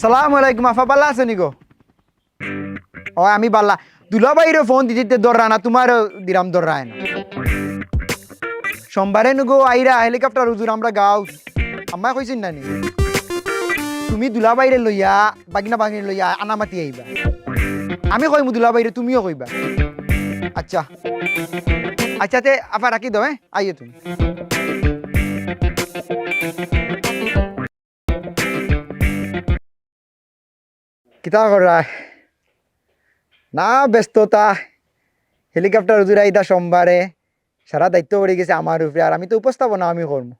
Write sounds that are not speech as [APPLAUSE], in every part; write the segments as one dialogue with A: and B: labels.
A: সালাম আলাইকুম আফা বাল্লা আছে নিগো ও আমি বাল্লা দুলা বাইরে ফোন দিতে দররা না তোমার দিরাম দররা না সোমবারে নুগো আইরা হেলিকপ্টার হুজুর, আমরা গাও আমায় কইছেন না নি? তুমি দুলা বাইরে লইয়া, বাগিনা বাগিনা লইয়া আনামাতি আইবা। আমি কইমু দুলা বাইরে তুমিও কইবা। আচ্ছা। আচ্ছা তে, আফা রাখি দাও হ্যাঁ? আইয়ে তুমি। কিতা করা না ব্যস্ততা হেলিকপ্টার উজুরা ইদা সোমবারে সারা দায়িত্ব পড়ে গেছে আমার উপরে আর আমি তো উপস্থাপনা আমি করব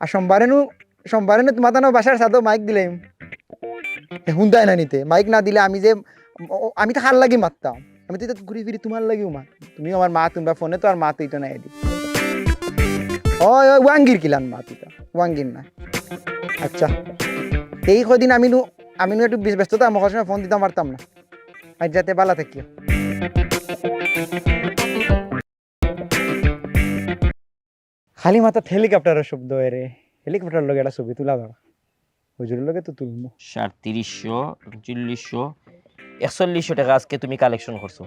A: আর সোমবারে নু সোমবারে নু তো বাসার সাথেও মাইক দিলাম হুন্দায় না নিতে। মাইক না দিলে আমি যে আমি তো হার লাগি মারতাম আমি তো ঘুরি ফিরি তোমার লাগিও মা তুমি আমার মা তোমরা ফোনে তো আর মা তুই তো না এদি ওই ওয়াঙ্গির কিলান মা তুই তো ওয়াঙ্গির না আচ্ছা। এই কদিন আমি আমি একটু ব্যস্ততা আমার সময় ফোন দিতে পারতাম না। আর যাতে বালা থাকিও খালি মাথা হেলিকপ্টারের শব্দ রে হেলিকপ্টার লগে একটা ছবি তুলা দাও হুজুরের লগে তো তুলবো
B: সাতত্রিশশো চল্লিশশো, একচল্লিশশো টাকা আজকে তুমি কালেকশন করছ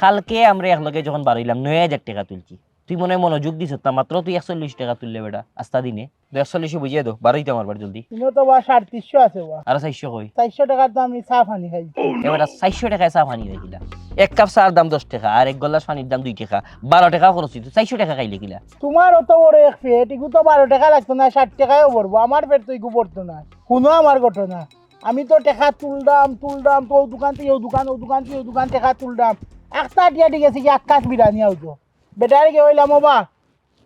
B: কালকে আমরা একলগে যখন বাড়াইলাম নয় হাজার টাকা তুলছি। তুই মনে হয় মনোযোগ দিছ তা মাত্র তুই একচল্লিশ টাকা তুললে বেটা আস্তা দিনে তুই একচল্লিশে বুঝিয়ে দো বাড়াইতে আমার বার জলদি।
C: তুমি তো বা সাড়ে তিনশো আছে বা
B: আর চারশো কই?
C: চারশো টাকার তো আমি চা পানি খাই।
B: এবার চারশো টাকায় চা পানি রাখিলা এক কাপ চার দাম দশ টাকা আর এক গলাস পানির দাম দুই টাকা। বারো টাকা খরচ হইতো চারশো টাকা খাইলে কিলা।
C: তোমার অত বড় এক পেট ইগু তো বারো টাকা লাগতো না ষাট টাকায়ও পড়ব আমার পেট তো ইগু পড়তো না। শুনো আমার ঘটনা। আমি তো টেকা তুলদাম তুলদাম তো ও দোকান থেকে ও দোকান ও দোকান থেকে ও দোকান টেকা তুলদাম। একটা টিয়া ঠিক আছে কি আকাশ বিরানি আউতো। বেটার গে হইলাম বা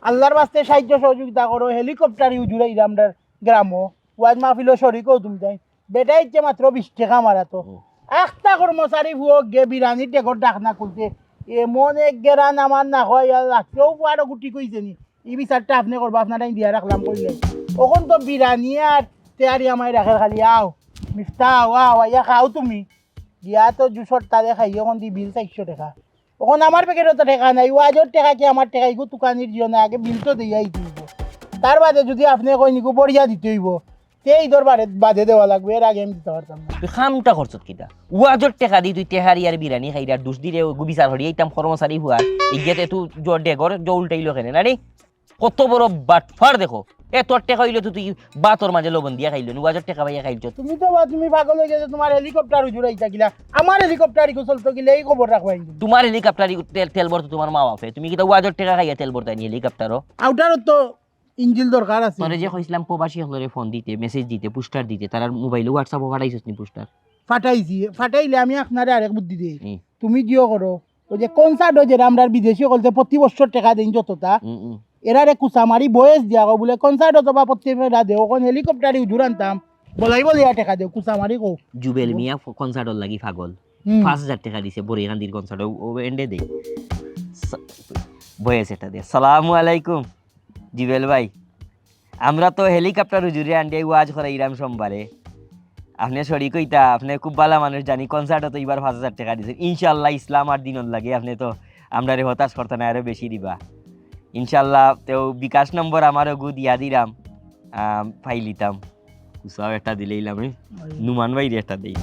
C: আল্লাহর বাস্তে সাহায্য সহযোগিতা করো হেলিকপ্টার ইউ জুড়ে আমরা গ্রামও ওয়াজ মাহফিলও শরিকও তুমি তাই বেটা ইচ্ছে মাত্র বিশ টাকা মারা তো একটা কর্মচারী ভুয়ো গে বিরানি টেকর ডাক না খুলতে। এমন এক গেরান আমার না হয় আর রাখতেও আরও গুটি কইছে নি। এই বিচারটা আপনি করব আপনারা দিয়া রাখলাম কইলে। ওখন তো বিরানি আর তেয়ারি আমায় রাখে খালি আও মিফতা আও আও আইয়া খাও তুমি। দিয়া তো জুসর তারে খাই ওখান দি বিল চারশো টাকা। ওখান আমার পেকেটও তো টাকা নাই ওয়াজর টাকা কি আমার টাকা? ইগো দোকানির জিও না আগে বিল তো দিয়াই দিব তার বাদে যদি আপনি কই নিকো বড়িয়া দিতে হইব তেই ধর বাদে বাদে দেওয়া লাগবে, এর আগে আমি দিতে পারতাম না।
B: তুই খামটা খরচত কিতা ওয়াজর টেকা দি, তুই তেহারি আর বিরানি খাই আর দুষ দিলে গুবিচার হরি এইতাম কর্মচারী হুয়ার ইগিয়াতে তুই জ্বর ডেগর জ্বর উল্টাইলো কেনে না রে কত বড় বাটফার দেখো। এ তোর টাকা হইলে তো তুই বাতর মাঝে লবণ দিয়া খাইলো নি ওয়াজর টাকা পাইয়া খাইছ।
C: তুমি তো বা তুমি পাগল হয়ে গেছো তোমার হেলিকপ্টার উজুরাই থাকিলা। আমার হেলিকপ্টার ইকো চলতো গেলে এই খবর রাখবা
B: তোমার হেলিকপ্টার তেল তেল ভরতো তোমার মা বাপে। তুমি কিতা ওয়াজর টাকা খাইয়া তেল ভরতাই নি হেলিকপ্টারও
C: আউটারও তো ইঞ্জিল দরকার আছে।
B: তোরে যে কইছিলাম প্রবাসী হলরে ফোন দিতে মেসেজ দিতে পোস্টার দিতে তার মোবাইলে হোয়াটসঅ্যাপও পাঠাইছিস নি পোস্টার
C: ফাটাইছি ফাটাইলে আমি আপনারে আরেক বুদ্ধি দিই। তুমি জিও করো? ওই যে কনসার্ট যেটা আমরা বিদেশি বলতে প্রতি বছর টাকা দিন যতটা এরারে কুচা মারি বয়স দিয়া বলে কনসার্ট প্রতি মেলা দেও কোন হেলিকপ্টারে উজুর আনতাম। বলাই বলে টাকা দেও কুচা মারি কও।
B: জুবেল মিয়া কনসার্টর লাগি পাগল।
C: হুম।
B: পাঁচ হাজার টাকা দিছে বড়ি গান্ধীর কনসার্ট ও এন্ডে দে। বয়েস এটা দে। সালামু আলাইকুম জিবেল ভাই। আমরা তো হেলিকপ্টার উজুরে আন্ডে ওয়াজ করে ইরাম সোমবারে আপনি সরি কইতা আপনি খুব ভালো মানুষ জানি কনসার্টও তো এবার পাঁচ হাজার টাকা দিছে। ইনশাল্লাহ ইসলাম আর দিনত লাগে আপনি তো। আমরা রে হতাশ করতে না আরও বেশি দিবা। ইনশাল্লাহ তেও বিকাশ নম্বর আমারও গু দিয়া দিলাম। ফাইল দিতাম। কুসাও একটা দিলেইলাম নুমান ভাই একটা দেই।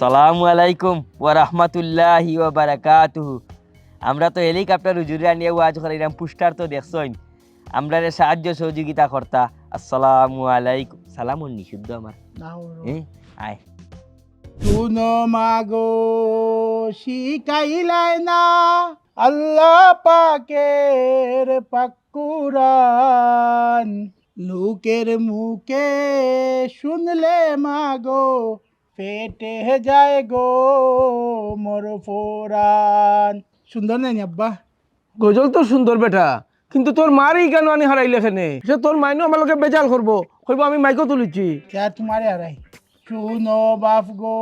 B: সালামু আলাইকুম ওয়া রাহমাতুল্লাহি ওয়া বারাকাতুহু। আমরা তো হেলিকপ্টার উজুরে নিয়ে ওয়াজ করাইলাম পুস্টার তো দেখছইন। আমরা রে সাহায্য সহযোগিতা করতা। আসসালামু আলাইকুম। সালাম উন্নি শুদ্ধ আমার। হ্যাঁ আয়।
C: শুনো মাগো শিকাইলাই না। আল্লাহ পাকের পাকুরান লোকের মুখে শুনলে মাগো ফেটে যায় গো মোর ফোরান। সুন্দর নেই আব্বা?
D: গজল তো সুন্দর বেটা কিন্তু তোর মারই কেন আনি হারাইলে এখানে? সে তোর মাইনও আমার লোকে বেজাল করব কইব আমি মাইকো তুলিছি
C: আর তোমারে হারাই। শুনো বাপ গো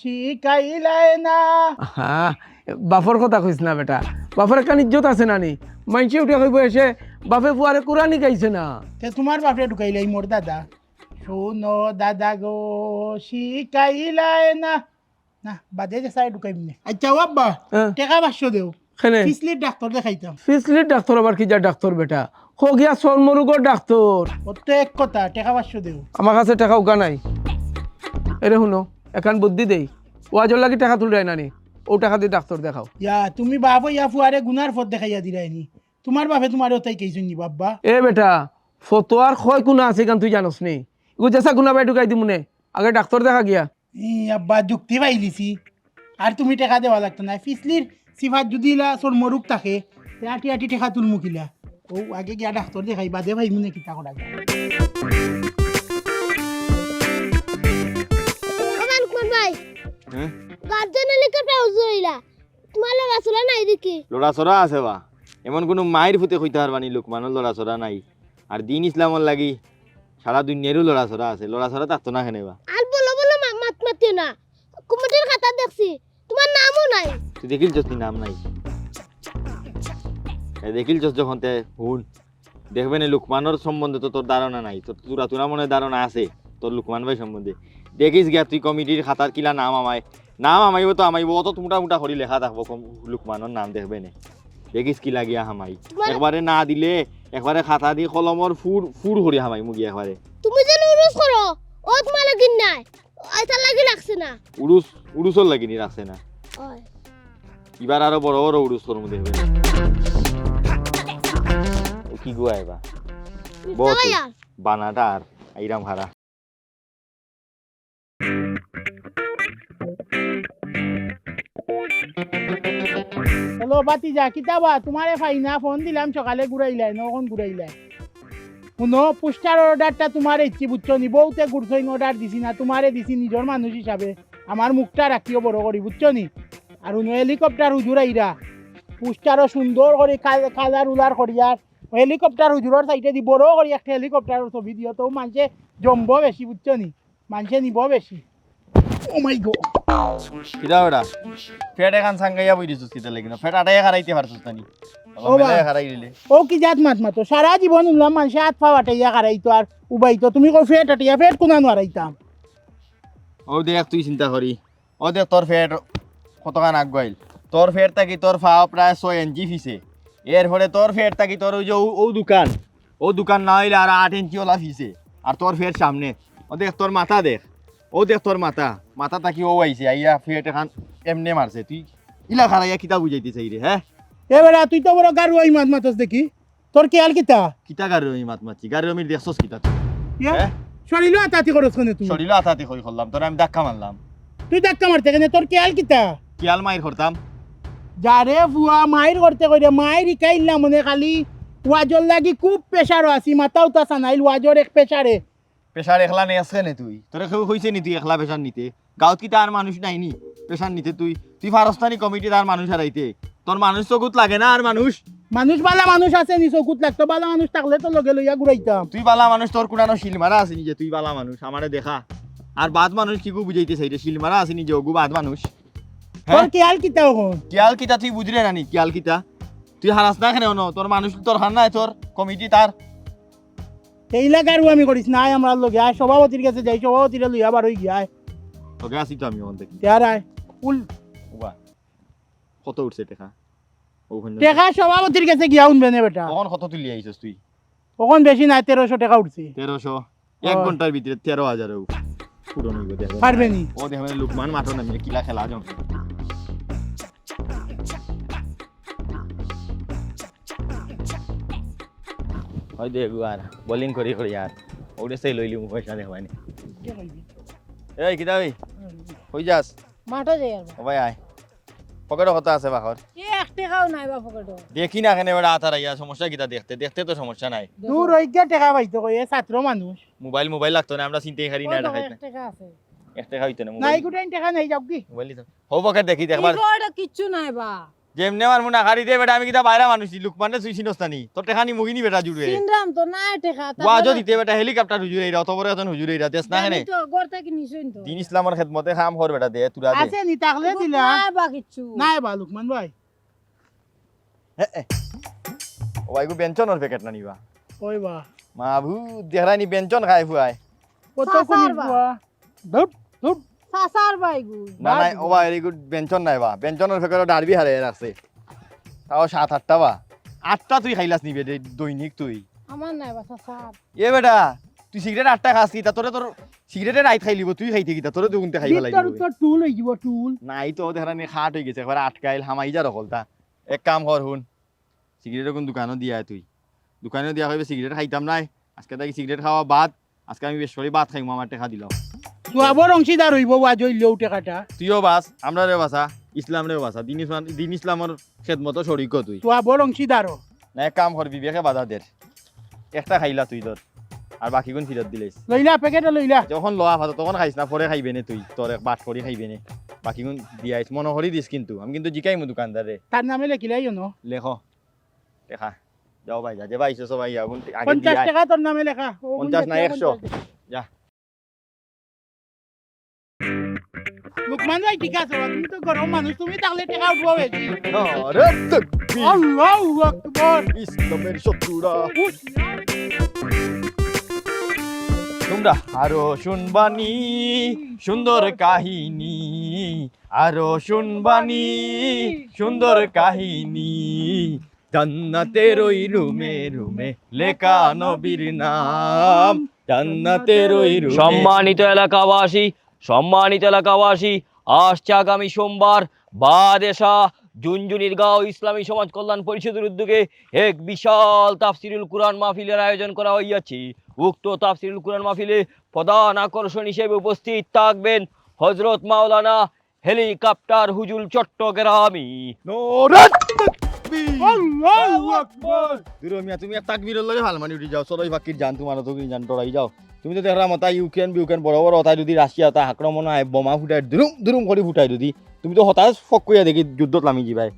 C: শিখাইলাই না।
D: হ্যাঁ বাপর কথা কইস না বেটা। বাপর একটা ইজ্জত আছে নানি। মাইনসে উঠে কইব এসে বাপে ফুয়ারে কোরআনি গাইছে না।
C: তে তোমার বাপরে ঢুকাইলাই মোর দাদা। শুনো দাদা গো শিকাইলাই না। না বাদে যে সাই ঢুকাইবি না আচ্ছা
D: হ্যাঁ।
C: টেকা পাঁচশো দেও ফিসলির ডাক্তার দেখাইতাম
D: ফিসলির ডাক্তার আবার কি যা ডাক্তার বেটা? হো গিয়া চর্মরোগর ডাক্তার
C: ওর তো এক কথা টেকা পাঁচশো দেও
D: আমার কাছে টাকা উগা নাই। এরে শুনো এখান বুদ্ধি দেই। ওয়াজর লাগি টাকা তুলে নানি। ও টাকা দিয়ে ডাক্তার দেখাও।
C: ইয়া তুমি বাপ ইয়া ফুয়ারে গুনার ফত দেখাইয়া দিলাইনি তোমার বাপে তোমার ওটাই কেইছুন নি বাব্বা
D: এ বেটা ফতোয়ার ক্ষয় কোনা আছে গান তুই জানোস নি? ইগো জেসা গুনা বাই ঢুকাই দিমুনে আগে ডাক্তার দেখা গিয়া।
C: ই আব্বা যুক্তি পাইলিছি। আর তুমি টেকা দেওয়া লাগতো না। ফিসলির সিফাত যদি ইলা তোর মরুক থাকে আটি আটি টেকা তুল মুখিলা ও আগে গিয়া ডাক্তার দেখাই বাদে ভাই মনে কিতা করা যায়।
E: আমার কোন ভাই গার্জেন হেলিকপ্টার উজুইলা তোমার লড়া নাই দেখি।
F: লড়াচড়া আছে বা। এমন কোনো মায়ের ফুতে কইতে পারবানি লোকমানের লড়াচড়া নাই। আর দিন ইসলামর লাগি সারা দুনিয়ারও লড়াচড়া আছে। লড়াচড়া না কেনে বা।
E: আর বলো বলো মাত মাতিও না। কুমিটির খাতা দেখছি। তোমার নামও নাই।
F: তুই দেখিল চস নাম নাই। দেখিল চস যখন তে হুন দেখবে না লুকমানোর সম্বন্ধে তো তোর ধারণা নাই। তোর তুরা তুরা মনে ধারণা আছে। তোর লুকমান ভাই সম্বন্ধে। দেখিস গিয়া তুই কমিটির খাতার কিলা নাম আমায়। নাম আমাইব তো আমাইব। অত মোটা মোটা করে লেখা থাকব কম- লুকমানোর নাম দেখবে না? দেখিস কি লাগিয়া হামাই একবারে না দিলে একবারে খাতা দি কলমর ফুর ফুর করি হামাই মুগি একবারে
E: তুমি যেন উরুস করো ও তোমার লাগিন নাই। আইতা লাগি লাগছে না।
F: উড়ুস উড়ুসর লাগিনি রাখছে না। এবার আরও বড় বড় উড়ুস করব দেখবে। কি গুয়াই বা বহুত বানাটা আর আইরাম খারা
C: হ্যালো বাতি যা কিতাবা? তোমারে ফাইনা ফোন দিলাম সকালে ঘুরাইলাই নখন ঘুরাইলাই শুনো পোস্টার অর্ডারটা তোমার ইচ্ছি বুঝছ নি বউতে গুড়ছইন অর্ডার দিছি না তোমারে দিছি নিজের মানুষ হিসাবে আমার মুখটা রাখিও বড় করি বুঝছ নি? আর উনো হেলিকপ্টার হুজুর আইরা পোস্টারও সুন্দর করে কালার উলার করিয়ার হেলিকপ্টার হুজুরের সাইডে দি বড় করি একটা হেলিকপ্টারের ছবি দিও তো মানুষে জমব বেশি বুঝছ নি? মানুষে নিব বেশি ও মাই গড
F: কিরা ওটা ফেট এখান সাঙ্গাইয়া বই দিছিস কিতা লাগি না ফেট আটাই খারাইতে পারছিস তানি
C: ও বা।
F: খারাই দিলে।
C: ও কি জাত মাত মাতো? সারা জীবন উনলাম মানুষে হাত পা বাটাইয়া খারাইতো আর উবাইতো। তুমি কো ফেট আটাইয়া ফেট কোনা নোয়ারাইতাম
F: ও দেখ তুই চিন্তা করি। ও দেখ তোর ফেট কতখান আগুয়াইল তোর ফেট থাকি তোর ফাও প্রায় ছয় ইঞ্চি ফিসে এরপরে তোর ফেট থাকি তোর ওই যে ও- ও দোকান। ও দোকান না হইলে আর আট ইঞ্চি ওলা ফিসে আর তোর ফের সামনে। ও দেখ তোর মাথা দেখ। ও দেখ তোর মাথা মাথা থাকি ও আইছে আইয়া ফেট এখান এমনে মারছে। তুই ইলা খারাইয়া কিতা বুঝাইতে চাই রে হ্যাঁ?
C: এবারে তুই তো বড় গারু আই মাত মাতস দেখি। তোর কেয়াল কিতা?
F: কিতা গাড়ি আমি মাত মারছি গাড়ি আমি দেখছস কিতা তুই? হ্যাঁ?
C: শরীরও আতাতি করস কোনে তুই
F: শরীরে আতাতে কই করলাম তোর আমি ধাক্কা মারলাম।
C: তুই ধাক্কা মারতে কেনে? তোর কেয়াল কিতা?
F: কিয়াল মাইর করতাম।
C: যারে ফুয়া মায়ের করতে কইরে মায়ের ইকাইলা মনে খালি। ওয়াজর লাগি খুব প্রেশারও আছি মাথাও তা সানাইল ওয়াজর এক প্রেশারে।
F: পেশার একলা নে আছে নে তুই? তোর কেউ কইছে নি তুই একলা পেশার নিতে? গাঁৱত কি তার মানুষ নাই নি? পেশার নিতে তুই? তুই ফারস্তানি কমিটি তার মানুষ হারাইতে তোর মানুষ চকুত লাগে না আর মানুষ
C: মানুষ বালা মানুষ আছে নি চকুত? লাগতো বালা মানুষ থাকলে তো লগে লইয়া ঘুরাইতাম
F: তুই বালা মানুষ তোর কোনানো শিলমারা আছে যে তুই বালা মানুষ আমারে দেখা। আর বাদ মানুষ কি বুঝাইতে চাইতে শিলমারা আছে নিজে ওগু বাদ মানুষ
C: তোর কেয়াল কিতা এখন
F: কিয়াল কিতা তুই বুঝলে না নি কিয়াল কিতা? তুই হারাস না কেন তোর মানুষ তোর হার নাই তোর কমিটি তার
C: এইলা গারু আমি করিস নাই আমরা লগে আয় সভাপতির কাছে যাই সভাপতির লইয়া বার হই গিয়া
F: তোকে আসি তো আমি ওখান থেকে
C: তেয়ার আয় উল।
F: কত উঠছে টেকা?
C: টেকা সভাপতির কাছে গিয়া উনবে না বেটা।
F: কখন কত তুলি আইছিস তুই?
C: তখন বেশি নাই তেরোশো টাকা উঠছে।
F: তেরোশো? এক। ঘণ্টার ভিতরে তেরো হাজার পূরণ হইব
C: পারবে নি।
F: ও দেখো লুকমান মাঠো নামিয়ে কিলা খেলা জমছে। হয় দে আর বোলিং করি করি আর। ওরে সেই লইলি মু পয়সা দেখবানি এই কিতা ওই হই যাস।
G: মাঠও যাই আর
F: ভাই আয়। পকেটে কত আছে বাখর
G: এক টাকাও নাই বা পকেটে
F: দেখি না কেন এবার আতার আইয়া সমস্যা কিতা দেখতে। দেখতে তো সমস্যা নাই।
C: দূর হই গিয়া টাকা পাইতো কই এ ছাত্র মানুষ
F: মোবাইল মোবাইল লাগতো না আমরা চিন্তাই খারি না
G: টাকা আছে।
F: এক টাকা হইতো না
C: নাই
F: মোবাইল।
C: গুটাইন টাকা নাই যাও কি।
F: মোবাইল দিত হো পকেট দেখি দেখবার
G: কিচ্ছু নাই বা।
F: যেমনে আমার মুনা খারি দে বেটা আমি কিতা বাইরা মানুষ লুকমানে সুই চিনস্তানি তোর টেখানি মুগিনি বেটা জুড়ে।
G: সিনরাম তো নাই টাকা
F: ওয়াজো দিতে বেটা হেলিকপ্টার হুজুরে এরা অত বড় এখন হুজুরে এরা দেশ না? হেনে
G: তো গড় থেকে নিছইন তো।
F: দিন ইসলামের খেদমতে কাম কর বেটা দে তুরা দে।
C: আছে নি তাকলে দিলা।
G: নাই বা কিচ্ছু।
C: নাই বা লুকমান ভাই।
F: ও আইগু বেঞ্চনের প্যাকেট না নিবা।
C: ওই বা।
F: মাভু দেহরানি বেঞ্চন খাই ফুয়াই
C: কত কোনি। বুয়া ধুপ ধুপ।
G: সাসার বাইগু
F: না নাই ও ভাই এরিগু বেঞ্চন নাই বা। বেঞ্চনের প্যাকেট ডারবি হারে রাখছে তাও সাত আটটা বা। আটটা তুই খাইলাস নিবে দৈনিক তুই।
G: আমার নাই বা চাচা
F: এ বেটা তুই সিগারেট আটটা খাস কি? তা তোরে তোর সিগারেটে রাইত খাই লিব তুই খাইতে কি তা তোরে দুগুনতে খাই ফেলাই
C: তোর তোর টুল যাব টুল
F: নাই তো খাট গেছে একবার আটকাইল হামাই যা রকলতা এক কাম কর হুন সিগারেট কোন দোকানও দিয়া তুই। দোকানে দিয়া হইবে সিগারেট খাইতাম নাই। আজকে তাই সিগারেট খাওয়া বাদ। আজকে আমি বেশ করে ভাত খাইমু আমার টেকা দিলাম
C: আবার অংশীদার হইব ওয়াজ হইলেও টাকাটা
F: তুইও বাস আমরা রে বাসা ইসলাম রে বাসা দিন ইসলাম দিন ইসলামের খেদমতো শরিক তুই।
C: তুই
F: না কাম কর বিবেকে বাধা দের একটা খাইলা তুই তোর আর বাকিগুন ফিরত দিলেস
C: লইলা প্যাকেটে লইলা।
F: যখন লওয়া ভাত তখন খাইস না পরে খাইবে নে তুই? তোর এক বাট করে খাইবে নে? বাকিগুন দিয়াইস মনে করি দিস কিন্তু। আমি কিন্তু জিকাইমু দোকানদারে
C: তার নামে লেখিলাই ন
F: লেখ। দেখা। যাও ভাই যা যে ভাই সবাই আগুন আগে
C: পঞ্চাশ
F: দিয়াই
C: টাকা তোর নামে লেখা। ও
F: পঞ্চাশ না
C: পঞ্চাশ
F: একশো।
C: টাকা।
F: যা।
C: লুকমান ভাই ঠিক আছে বাবা, তুমি তো গরম মানুষ তুমি তাহলে টাকা উঠবো বেশি।
F: নারে তাকবীর,
C: আল্লাহু আকবার।
F: ইসলামের শত্রুরা। তোমরা আরও শুনবানি সুন্দর কাহিনী। আরও শুনবানি সুন্দর কাহিনী। জান্নাতের ওই রুমে রুমে লেখা নবীর নাম। জান্নাতের ওই রুমে
B: সম্মানিত এলাকাবাসী সম্মানিত এলাকাবাসী আসছে আগামী সোমবার বাদেশা জুনজুনির গাঁও ইসলামী সমাজ কল্যাণ পরিষদের উদ্যোগে এক বিশাল তাফসিরুল কুরআন মাহফিলের আয়োজন করা হইয়াছে। উক্ত তাফসিরুল কুরআন মাহফিলে প্রধান আকর্ষণ হিসেবে উপস্থিত থাকবেন হজরত মাওলানা হেলিকপ্টার হুজুল চট্টগ্রামী।
F: নোরে তাকবীর।
C: আল্লাহু আকবার।
F: দূর মিয়া তুমি লগে হাল মানি উঠি যাও সরই ফাকির জান তোমার তো জান ডরাই যাও। তুমি তো দেখরা মতা ইউক্রেন বিউক্রেন বড় বড় হতাই যদি রাশিয়া তা আক্রমণ হয় বোমা ফুটাই দুরুম দুরুম করে ফুটাই যদি তুমি তো হতাশ ফক কইয়া দেখি যুদ্ধত নামি যাবাই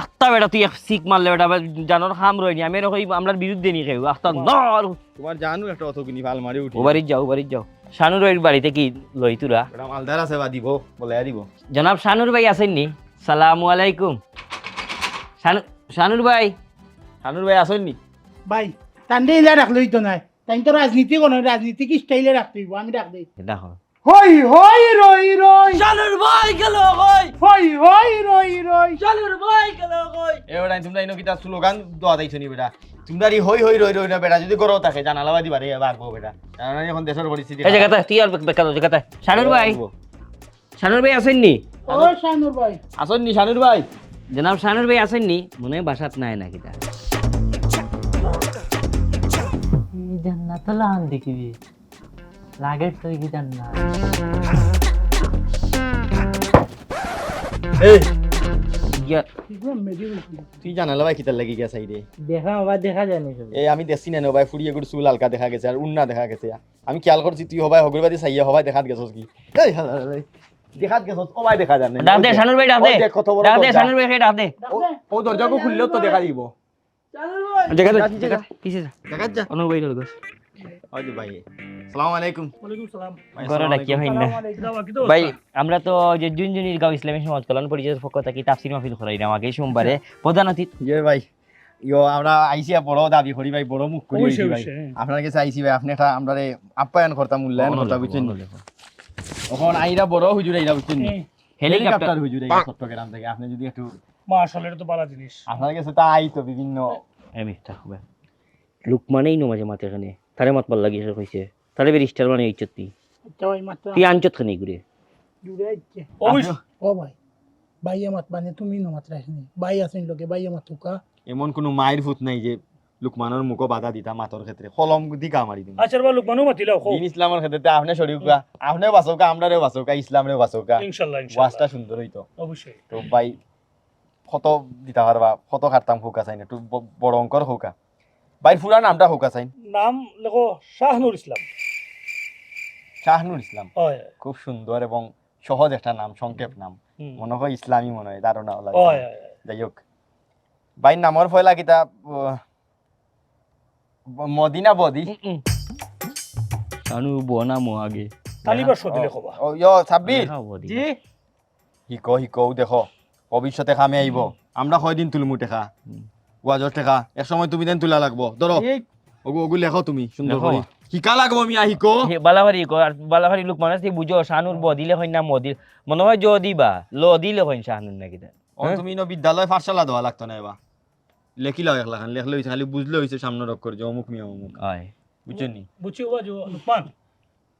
B: আখতা বেটা তুই এক সিক মারলে বেটা জানোর খাম রইনি আমি এরকম আমরার বিরুদ্ধে নিয়ে খেয়ে আখতা নর
F: তোমার জানো একটা অত কিনি ভালো মারি উঠি
B: ও যাও ও যাও। শানুর ভাইয়ের বাড়িতে কি লই তুরা
F: মালদার আছে বা দিব বলে দিব।
B: জনাব শানুর ভাই আসেননি সালামু আলাইকুম। শানু শানুর ভাই
F: শানুর ভাই আসেননি
C: ভাই তান্ডে ইলা রাখলই তো নাই। তাই তো রাজনীতি কোনো রাজনীতিক স্টাইলে রাখতে হইব আমি রাখ দেই।
B: দেখো
C: হই হই রই রই।
B: শানুর ভাই গেল কই?
C: হই হই রই রই।
B: শানুর ভাই গেল কই?
F: এ বেটা তোমরা ইনো কিতা স্লোগান দোয়া দাইছো নি বেটা। তোমরা হই হই রই রই না বেটা যদি করো তাকে জানালাবা দিবা রে বাগবো বেটা। জানা এখন দেশের পরিস্থিতি
B: এই জায়গাতে তুই আর বেকার জায়গাতে। শানুর ভাই। শানুর ভাই আসেননি
C: ও শানুর ভাই।
F: আসেননি শানুর ভাই?
B: জনাব শানুর ভাই আসেননি মনে হয় বাসাত নাই নাকি তা
H: কি জান্নাত
F: এই
B: ইয়া
F: তুই জানালাবা কিতার লাগি গেছে রে
H: দেখা আবার দেখা জানি সব
F: এই আমি দেখছি না ভাই ফুড়িয়ে গুড় চুল হালকা দেখা গেছে আর উন্না দেখা গেছে। আমি খেয়াল করছি তুই হবাই হগরবাদি চাইয়া হবাই দেখাত গেছস কি? এই দেখাত গেছস হবাই দেখা জানে
B: ডাক দে শানুর ভাই ডাক দে।
F: ওই দেখ কত বড়
B: ডাক দে
F: দরজা।
B: শানুর ভাই ডাক দে।
F: ও দরজাকে খুললেও তো দেখা দিব।
B: জায়গাতে,
F: জায়গাতে
B: কিসে
F: দেখাত যা।
B: অনু ভাই
F: যে ভাই। আসসালামু আলাইকুম।
C: ওয়ালাইকুম সালাম।
B: হয় না? আমরা তো যে জুনজুনির গাঁও ইসলামী সমাজ কল্যাণ পরিষদের পক্ষ থেকে তাফসির মাহফিল করাই আমাকে সোমবারে প্রধান অতিথি
F: ইয়ে ভাই ইয়ো আমরা আইসিয়া বড় দাবি করি ভাই বড় মুখ করি ভাই। আপনার কাছে আইসি ভাই আপনি একটা আমরা আপ্যায়ন করতাম মূল্যায়ন করতাম বুঝছেন? আইরা বড় হুজুর আইরা বুঝছেন?
B: হেলিকপ্টার
F: হুজুর আইরা চট্টগ্রাম থেকে। আপনি যদি একটু
C: মাশাআল্লাহ এটা তো ভালো জিনিস।
F: আপনার কাছে তা আইতো বিভিন্ন
B: আমি থাকবে লুকমানেই নো মাঝে মাতে এখানে। তারে মত ভালো লাগিয়েছে কইছে তারে বের স্টার মানে ইচ্ছত তুই।
C: আচ্ছা
B: তুই আনচত খানি ঘুরে।
C: ও ভাই ভাই আমার মানে তুমি ন মাত্র আসনি। লোকে আমার তুকা
F: এমন কোনো মায়ের ভূত নাই যে লুকমানের মুখ বাধা দিতা মাতর ক্ষেত্রে। কলম দি কা মারি দিম।
I: আচ্ছা বা লোকমানও মাতিলাও খো
F: দিন ইসলামের ক্ষেত্রে আপনি শরীফকা আপনিও বাঁচৌকা আমরাও বাঁচৌকা ইসলামরেও বাঁচৌকা।
I: ইনশাল্লাহ
F: ওয়াজটা সুন্দর হইতো।
I: অবশ্যই
F: তো ভাই ফটো দিতে পারবা ফটো কাটতাম হোকা চাইন। একটু বড় অঙ্কর হোকা ভাই পুরা নামটা হোকা চাইন।
I: নাম লেখো শাহনুর ইসলাম।
F: শাহনুর ইসলাম। খুব সুন্দর এবং সহজ একটা নাম সংক্ষেপ নাম। মনে হয় ইসলামী মনে হয় ধারণা লাগে
I: হয় হয় হয়।
F: যাই হোক। ভাই নামর ফয়লা কিতা মদিনা বদি।
B: শানু বনা মো আগে।
I: তালিবার সদিলে খবা
F: ও ইয়ো সাব্বির
B: জি।
F: হিকো হিকো দেখো। ভবিষ্যতে খামে আইব আমরা কয়দিন তুলমু টেকা? ওয়াজর টেকা? এক সময় তুমি দেন তুলা লাগবো। ধরো ওগু ওগু লেখো তুমি সুন্দর
B: লেখো।
F: করে মিয়া হিকো
B: বালাভারি কো? আর বালাভারি লোক মানে বুঝো শানুর বদিলে হয় না মদিল মনে হয় জ দিবা ল দিলে হয় শাহানুর নাকি
F: ও তুমি ন বিদ্যালয় পাঠশালা দেওয়া লাগতো না এবার লেখি লাও একলা খান লেখলে হয়েছে খালি বুঝলে হয়েছে সামনে রক করে যে অমুক মিয়া অমুক।
B: হয়।
F: বুঝছেন নি?
I: বুঝছি ওবা যে লুকমান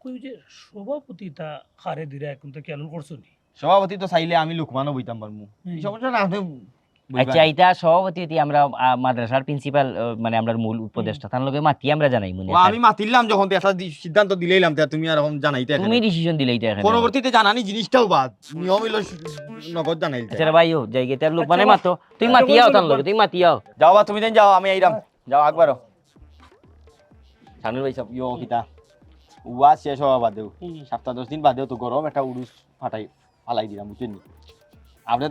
I: কই যে সভাপতিটা হারে দিরা এখন তো খেয়াল করছ নি?
F: সভাপতি তো চাইলে আমি লুকমানও বইতাম পারমু এই সমস্যা না আপনি।
B: আচ্ছা এটা সভাপতি আমরা মাদ্রাসার প্রিন্সিপাল মানে আমরা মূল উপদেষ্টা তার লগে মাতি আমরা জানাই মনে
F: আমি মাতিলাম যখন সিদ্ধান্ত দিলেইলাম তা তুমি আর এখন জানাইতে।
B: তুমি ডিসিশন দিলেই তো
F: পরবর্তীতে জানানি জিনিসটাও বাদ নিয়ম হইল নগদ জানাইতে
B: আচ্ছা ভাই ও যাই গেতে লোক মানে
I: আচ্ছা,
B: মাতো। তুমি মাতিয়াও তার লগে তুমি মাতিয়াও
F: যাও। বা তুমি দেন যাও আমি আইরাম। যাও আকবারও শানুর ভাই সব ইয়ো কিতা। উয়া শেষ হওয়া বাদেও। সপ্তাহ দশ দিন বাদেও তো গরম একটা উড়ুস ফাটাই ফালাই দিলাম বুঝছেন আপনি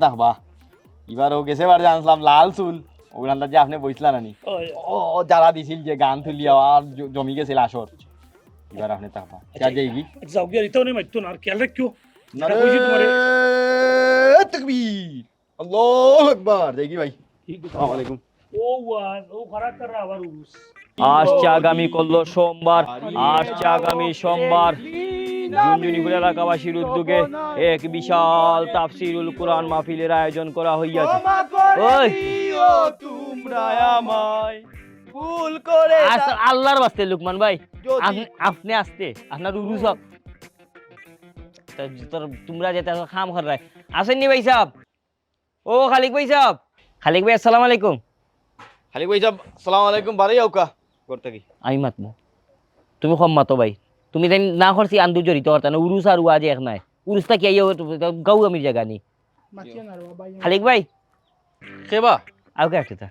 F: থাকবা এবারও গেছে বার জানলাম লাল চুল। ওখানটা যে আপনি বইছিলেন নানি? ও ও যারা দিছিল যে গান তুলিয়া আর জমি গেছিল আসর। এবার আপনি যা যাই কি
I: যাও গিয়া রিতাও নেই মাইতো না আর খেয়াল রাখিও। যেটা কইছি তোমারে।
F: তকবীর। আল্লাহু আকবার। যাই কি ভাই আসসালামু আলাইকুম।
I: ও ওয়ান ও খারাপ করা আবার উরুস
B: আসছে আগামী করল সোমবার। আসছে আগামী সোমবার। ঝুনঝুনিপুর এলাকাবাসীর উদ্যোগে এক বিশাল তাফসিরুল কোরআন মাহফিলের আয়োজন করা হইয়াছে। ওই!
F: তোমরা আমায়। ভুল করে
B: আল্লাহর বাস্তে লুকমান ভাই। আপনি- আপনি আসতে আপনার উরুস। তোর তোমরা যেতে আসো খাম খর রায়। আসেননি ভাই সাহেব? ও খালিক ভাই সাহেব। খালিক ভাই আসসালামু আলাইকুম।
F: খালি কই যাব আসসালামু আলাইকুম বাড়ি আউকা করতে কি
B: আমি মাতমু। তুমি কম মাতো ভাই। তুমি তাই না করছি আন্দু জড়িত হরতা না উরুস আর উয়াজে এক নাই। উরুসটা কি গাউ আমির জায়গা নি। খালিক ভাই।
D: কেবা?
B: আও কে একটা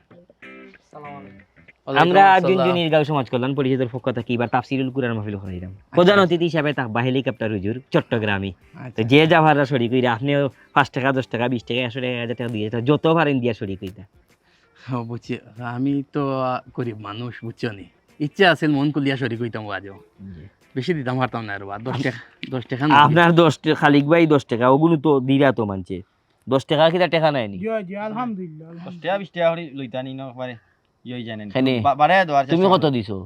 B: আমরা জুনজুনির গাঁও সমাজ কল্যাণ পরিষদের পক্ষ থেকে এবার তাফসিরুল কুরআন মাহফিল করাইলাম প্রধান অতিথি হিসাবে হেলিকপ্টার হুজুর চট্টগ্রামে তো যে যাভাররা শরিক হইরা আপনিও পাঁচ টাকা দশ টাকা বিশ টাকা একশো টাকা হাজার টাকা দিয়ে যত পারেন দিয়া শরিক হইতা
J: ও বুঝছি আমি তো গরিব মানুষ বুঝছ নি ইচ্ছা আছিল মন কুলিয়া সরি কইতাম আজও। বেশি দিতাম পারতাম না আর বা দশ টাকা দশ টাকা
B: আপনার দশ টাকা খালিক ভাই দশ টাকা ওগুলো তো দিরা তো মানছে। দশ টাকা কিটা টাকা
C: জি আলহামদুলিল্লাহ
F: দশ টাকা বিশ টাকা করে লইতা নি না পারে ইয়ে জানেন। বারে
B: তুমি কত দিছো?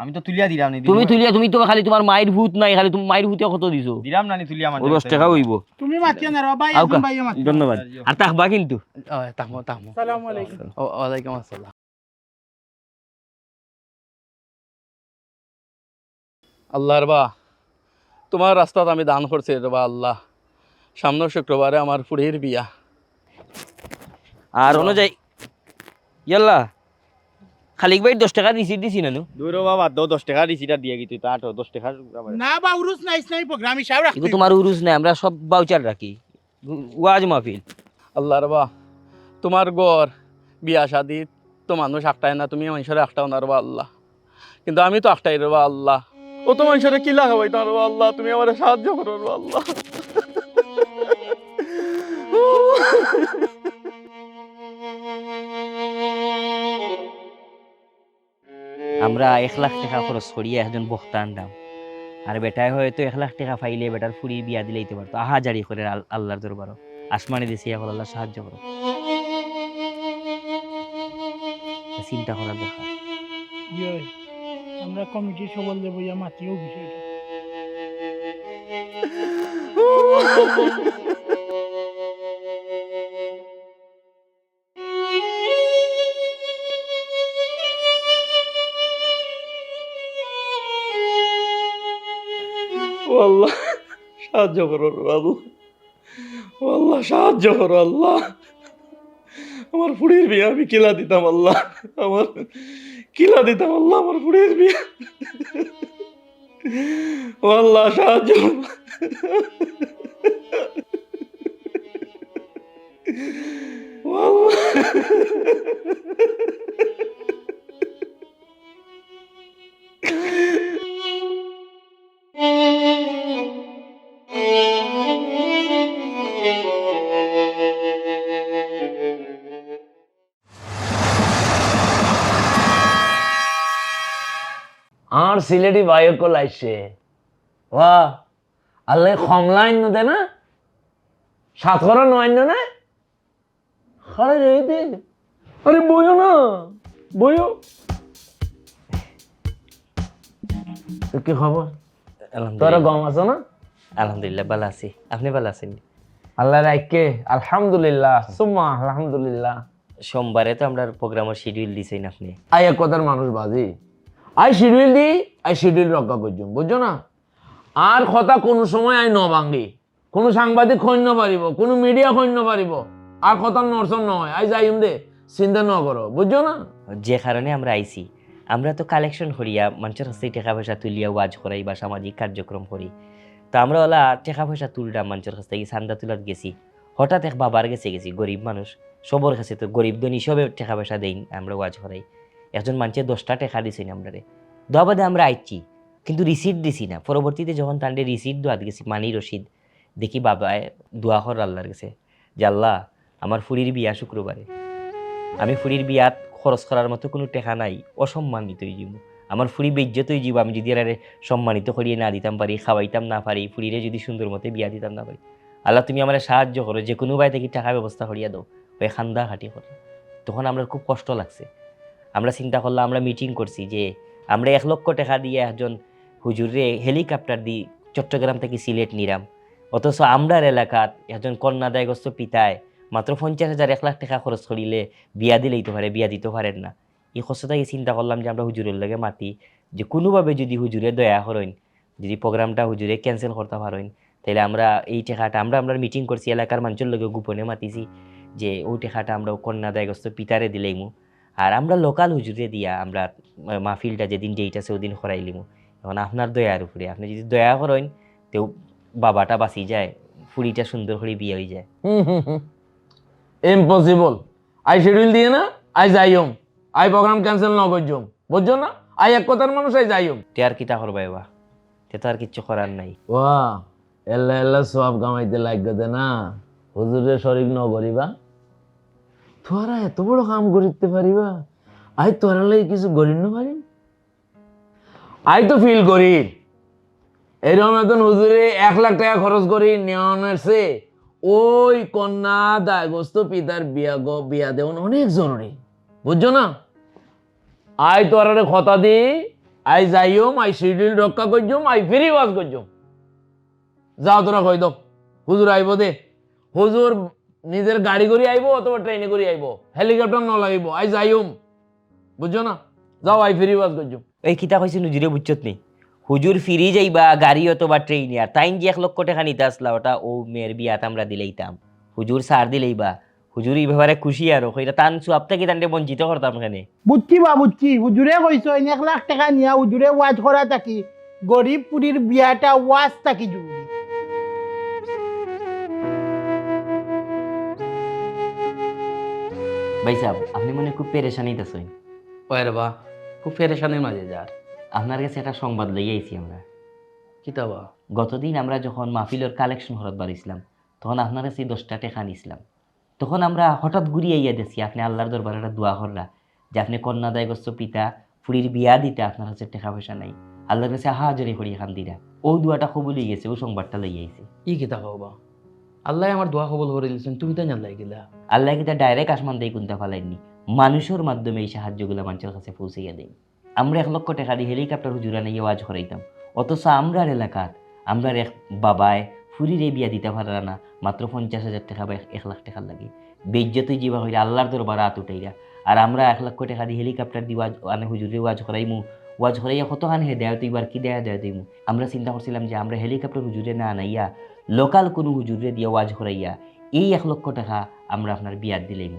F: আমি তো তুলিয়া দিলাম নি
B: তুমি তুলিয়া তুমি তো খালি তোমার মায়ের ভূত নাই খালি তুমি মায়ের ভূতে কত দিছো?
F: দিলাম না নি তুলিয়া আমার
B: ও দশ টাকা হইব।
C: তুমি মাতিয়ে না রে বাবা একদম মাতিয়ে
B: ধন্যবাদ। আর তাকবা কিন্তু।
J: ও, তাহমো তাহমো
C: সালামু আলাইকুম।
J: ও ওয়ালাইকুম আসসালাম। আল্লাহর বা তোমার রাস্তাত আমি দান করছি রে বা আল্লাহ। সামনের শুক্রবারে আমার ফুড়ির বিয়া।
B: আর অনুযায়ী ইয়াল্লা খালিক ভাই দশ টাকা দিছি দিছি না নু?
F: দূর বাবা দো দশ টাকা দিছিটা দিয়ে গিয়ে তা আটো দশ টাকা
C: না বা উরুস নাইস নাই প্রোগ্রাম হিসাব রাখতে
B: তোমার উরুস নাই আমরা সব বাউচার রাখি। ওয়াজ মাহফিল।
J: আল্লাহর বা তোমার গড় বিয়া শাদি তো মানুষ আটটায় না তুমি মানুষের আটটাও না রবা আল্লাহ। কিন্তু আমি তো আটটাই রবা আল্লাহ। ও তো মানুষের কি লাগাবাই তোমার আল্লাহ তুমি আমার সাহায্য করো আল্লাহ।
B: আমরা এক লাখ টাকা খরচ করিয়ে একজন বক্তা আনলাম। আর বেটায় হয়তো এক লাখ টাকা পাইলে বেটার ফুরি বিয়া দিলেইতে পারতো। আহা জারি করে আল- আল্লাহর দরবারও আসমানে দিছি এখন আল্লাহ সাহায্য করো। চিন্তা করার দরকার।
C: ওই। আমরা কমিটি সবল দেবো ইয়া মাতিও বিষয়টা।
J: আল্লাহ সাহায্য করো আল্লাহ আল্লাহ সাহায্য করো আল্লাহ। আমার ফুড়ির বিয়ে আমি কিলা দিতাম আল্লাহ। আমার কিলা দিতাম আল্লাহ আমার পুড়িয়ে বিয়ে ও আল্লাহ সাহায্য ও আল্লাহ।
H: সিলেটি বায়ক লাইছে ওয়া আল্লাহ কমলাইন দে না? সাত করো নয় না? খালে রে দে। আরে বইও না বইও। কি খবর? তোর গম আছো না?
B: আলহামদুলিল্লাহ ভালো আছি। আপনি ভালো আছেন?
H: আল্লাহ রাইকে আলহামদুলিল্লাহ সুম্মা আলহামদুলিল্লাহ।
B: সোমবারে তো আমরা প্রোগ্রামের শিডিউল দিছেন আপনি।
H: এক কথার মানুষ বাজি। আই শিডিউল দি, আই শিডিউল রক্ষা করছুম বুঝছ না? আর কথা কোনো সময় আই ন ভাঙ্গি। কোনো সাংবাদিক খৈন্য পারিব, কোনো মিডিয়া খৈন্য পারিব। আর কথা নরসন নয় আই যাইম দে, চিন্তা ন করো, বুঝছ না?
B: যে কারণে আমরা আইছি। আমরা তো কালেকশন করিয়া মানুষের থেকে টাকা পয়সা তুলিয়া ওয়াজ করাই বা সামাজিক কার্যক্রম করি। তো আমরা ওলা টাকা পয়সা তুলটা মানুষের কাছ থেকে চান্দা তুলাত গেছি। হঠাৎ এক বাবার গেছে গেছি, গরিব মানুষ। সবর কাছে তো গরিব ধনী সবে টাকা পয়সা দেই, আমরা ওয়াজ করাই। একজন মানুষের দশটা টাকা না আমরা রে দেওয়া বাদে আমরা আইছি কিন্তু রিসিট দিছি না। পরবর্তীতে যখন তান্ডে রিসিট দোয়াত গেছি মানি রশিদ, দেখি বাবায় দোয়া কর আল্লাহর কাছে, যে আল্লাহ, আমার ফুরির বিয়া শুক্রবারে। আমি ফুরির বিয়াত খরচ করার মতো কোনো টেকা নাই, অসম্মানিত যাব আমার ফুরি বেজ্জত হয়ে যাব আমি যদি এরারে সম্মানিত করিয়ে না দিতাম পারি, খাওয়াইতাম না পারি, ফুরিরে যদি সুন্দর মতো বিয়া দিতাম না পারি। আল্লাহ, তুমি আমার সাহায্য করো যে কোনো বাই থেকে টাকা ব্যবস্থা করিয়া দাও, ওই খান্দা খাটি করো। তখন আমার খুব কষ্ট লাগছে। আমরা চিন্তা করলাম, আমরা মিটিং করছি যে আমরা এক লক্ষ টাকা দিয়ে একজন হুজুরে হেলিকপ্টার দিয়ে চট্টগ্রাম থেকে সিলেট নিলাম। অথচ আমরার এলাকাত একজন কন্যাদায়গ্রস্ত পিতায় মাত্র পঞ্চাশ হাজার এক লাখ টাকা খরচ করিলে বিয়া দিলেই তো পারে, বিয়া দিতে পারেন না। এই কষ্টটাকে চিন্তা করলাম যে আমরা হুজুরের লগে মাতি, যে কোনোভাবে যদি হুজুরে দয়া করেন, যদি প্রোগ্রামটা হুজুরে ক্যান্সেল করতে পারেন, তাহলে আমরা এই টাকাটা, আমরা আমরা মিটিং করছি, এলাকার মানুষের লগে গোপনে মাতিছি যে ওই টাকাটা আমরা কন্যাদায়গ্রস্ত পিতারে দিলেইমু। আর আমরা লোকাল হুজুরে দিয়া আমরা মাহফিলটা যেদিন ডেট আছে ওদিন করাইলিমু এখন আপনার দয়ার উপরে আপনি যদি দয়া করেন তো বাবাটা বাঁচি যায় ফুড়িটা সুন্দর করে বিয়ে হয়ে যায়।
H: ইম্পসিবল আই শিডিউল দিয়ে না আই যাইম আই প্রোগ্রাম ক্যান্সেল ন করছুম বুঝছ না? আই এক কথার মানুষ আই যাইম
B: তে আর কিতা করবা এবার? তে তো আর কিচ্ছু করার নাই।
H: ওয়া এল্লা এল্লা সব কামাইতে লাগবে না। হুজুরের শরীর ন তোরা এত বড় কাম করিতে পারিবা? আই তোরা লাগে কিছু করিন না পারি আই তো ফিল করি। এরকম একজন হুজুরে এক লাখ টাকা খরচ করি নেওয়ানোর সে ওই কন্যা দায়গ্রস্ত পিতার বিয়া গো, বিয়া দেওয়ান অনেক জরুরি। বুঝছ না? আই তোরারে কথা দি, আই যাইম আই শিডিউল রক্ষা করছুম আই ফ্রি ওয়াজ করছুম যাও তোরা কই দাও। হুজুর আইব দে। হুজুর নিজের গাড়ি করে আইব অথবা ট্রেনে করে আইব। হেলিকপ্টার ন লাগিব আই যাইম। বুঝছ না? যাও আই ফ্রি ওয়াজ করছুম
B: এই কিতা কইছে হুজুরে বুঝছত নি? হুজুর ফিরি যাইবা গাড়ি অথবা ট্রেনে আর তাইন যে এক লক্ষ টাকা নিতে আসলা ওটা ও মেয়ের বিয়াত আমরা দিলেইতাম। হুজুর সার দিলেইবা। হুজুর এই ব্যাপারে খুশি আর। কইরা তান সুয়াব থেকে তান্ডে বঞ্চিত করতাম এখানে
C: বুঝছি বা বুঝছি। হুজুরে কইছো এক লাখ টাকা নিয়া হুজুরে ওয়াজ করা থাকি। গরিব পুরীর বিয়াটা ওয়াজ থাকি জরুরি
B: ভাই সাহেব আপনি মনে খুব পেরেশানিত আছেন।
J: ওই রে বা খুব ফেরেশানির মাঝে যার
B: আপনার কাছে একটা সংবাদ লইয়া আইছি আমরা।
J: কিতাবা
B: গতদিন আমরা যখন মাহফিলের কালেকশন হরত বাড়িছিলাম তখন আপনার কাছে দশটা টাকা নিছিলাম। তখন আমরা হঠাৎ ঘুরিয়ে ইয়া দেখছি আপনি আল্লাহর দরবারে একটা দোয়া করলা যে আপনি কন্যাদায়গ্রস্ত পিতা ফুরির বিয়া দিতে আপনার কাছে টাকা পয়সা নাই। আল্লাহর কাছে হাজারি করি এখান দিরা ও দোয়াটা কবুল হয়ে গেছে ও সংবাদটা লইয়া আইছে।
J: ই কিতাব বা? আল্লাহ আমার দোয়া কবল করে দিয়েছেন, তুমি তো জানলাই গেলা
B: আল্লাহ কিন্তু ডাইরেক্ট আসমান দিয়ে কুন্তা ফালাইনি? মানুষের মাধ্যমে এই সাহায্যগুলো মানুষের কাছে পৌঁছাইয়া দেয়। আমরা এক লক্ষ টাকা দিয়ে হেলিকপ্টার হুজুরা নিয়ে ওয়াজ করাইতাম। অথচ আমরার এলাকাত, আমরার এক বাবায় ফুরিরে বিয়া দিতে পারা না, মাত্র পঞ্চাশ হাজার টাকা বা এক- লাখ টাকার লাগে। বেজ্জতই জীবা হইলে আল্লাহর দরবার আত উঠাইরা, আর আমরা এক লক্ষ টাকা দিয়ে হেলিকপ্টার দিয়ে ওয়াজ, আনে হুজুরে ওয়াজ করাইমু। ওয়াজ করাইয়া কতখান হে দেয় তুইবার কি দেয়া দেয় দিমু? আমরা চিন্তা করছিলাম যে আমরা হেলিকপ্টার হুজুরে না আনাইয়া লোকাল কোনো হুজুরে দিয়ে ওয়াজ করাইয়া এই এক লক্ষ টাকা আমরা আপনার বিয়ার দিলাম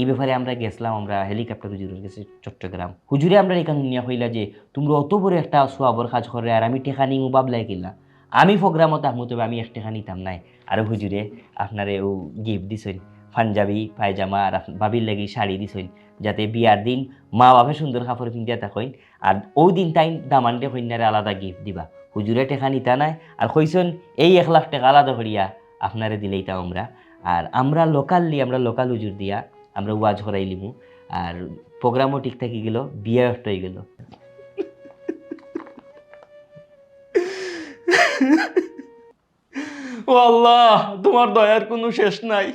B: এই ব্যাপারে আমরা গেছিলাম, আমরা হেলিকপ্টার হুজুরের কাছে চট্টগ্রাম। হুজুরে আমরা এখানে নিয়ে হইলা যে, তোমরা অত বড় একটা সোয়াবর কাজ করে আর আমি টেকা নিমু বাবলাই কিনা আমি প্রোগ্রামত আহমু তবে আমি এক টাকা নিতাম নাই। আর হুজুরে আপনারে ও গিফট দিছেন, পাঞ্জাবি, পায়জামা আর বাবির লাগি শাড়ি দিছেন, যাতে বিয়ার দিন মা বাপে সুন্দর কাপড় পিন্ধিয়া থাকেন। আর ওই দিন তাই দামান্ডে কন্যারে আলাদা গিফট দিবা। হুজুরে টেকা নিতা নাই। আর কইছেন এই এক লাখ টাকা আলাদা করিয়া আপনারে দিলেইতাম আমরা। আর আমরা লোকাললি আমরা লোকাল হুজুর দিয়া আমরা ওয়াজ করাইলিমু আর প্রোগ্রামও ঠিক থাকি গেল বিয়ে একটা হয়ে গেল।
J: ও আল্লাহ তোমার দয়ার কোনো শেষ নাই।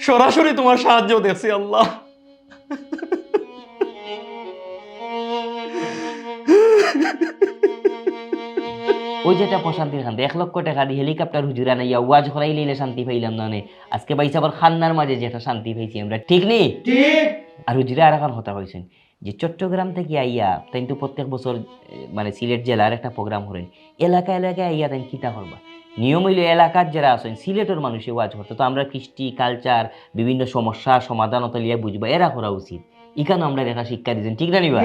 J: সরাসরি তোমার সাহায্য দেখছি আল্লাহ। [LAUGHS]
B: ওই যেটা প্রশান্তির খান এক লক্ষ টাকা দিয়ে হেলিকপ্টার হুজুরা নাইয়া ওয়াজ করাই লইলে শান্তি পাইলাম না আজকে বাইসা আবার খান্নার মাঝে যেটা শান্তি পাইছি আমরা। ঠিক নেই আর হুজুরা আর এখন কথা কইছেন যে চট্টগ্রাম থেকে আইয়া তাই তো প্রত্যেক বছর মানে সিলেট জেলার একটা প্রোগ্রাম করেন। এলাকা এলাকায় আইয়া তাই কিতা করবা? নিয়ম হইলে এলাকার যারা আছেন সিলেটের মানুষে ওয়াজ করতে। তো আমরা কৃষ্টি কালচার বিভিন্ন সমস্যা সমাধান অত লিয়া বুঝবা এরা করা উচিত। ইখানে আমরা দেখা শিক্ষা দিয়েছেন ঠিক না নিবা?